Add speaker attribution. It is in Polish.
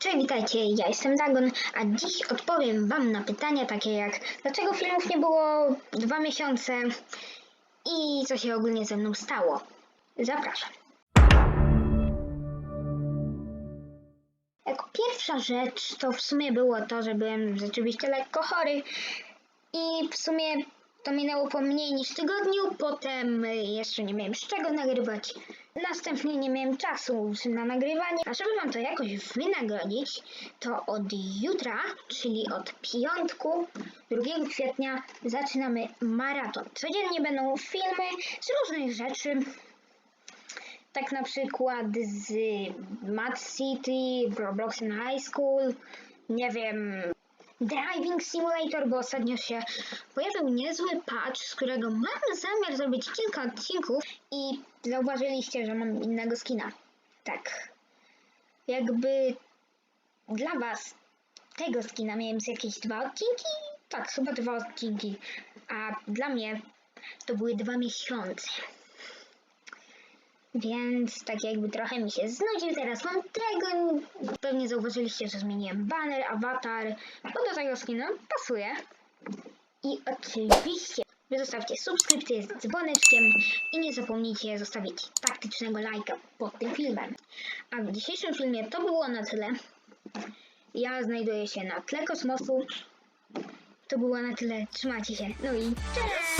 Speaker 1: Cześć, witajcie, ja jestem Dagon, a dziś odpowiem Wam na pytania takie jak dlaczego filmów nie było dwa miesiące i co się ogólnie ze mną stało. Zapraszam. Jako pierwsza rzecz to w sumie było to, że byłem rzeczywiście lekko chory i w sumie to minęło po mniej niż tygodniu, potem y, jeszcze nie miałem z czego nagrywać. Następnie nie miałem czasu na nagrywanie, a żeby wam to jakoś wynagrodzić, to od jutra, czyli od piątku 2 kwietnia zaczynamy maraton. Codziennie będą filmy z różnych rzeczy, tak na przykład z Mad City, Roblox High School, nie wiem, Driving Simulator, bo ostatnio się pojawił niezły patch, z którego mam zamiar zrobić kilka odcinków i zauważyliście, że mam innego skina. Tak. Jakby dla was tego skina miałem z jakieś dwa odcinki? Tak, chyba dwa odcinki. A dla mnie to były dwa miesiące. Więc tak jakby trochę mi się znudził, teraz mam tego. Pewnie zauważyliście, że zmieniłem banner, awatar, bo do tego skina pasuje. I oczywiście wy zostawcie subskrypcję z dzwoneczkiem i nie zapomnijcie zostawić taktycznego lajka pod tym filmem. A w dzisiejszym filmie to było na tyle. Ja znajduję się na tle kosmosu. To było na tyle. Trzymajcie się. No i cześć!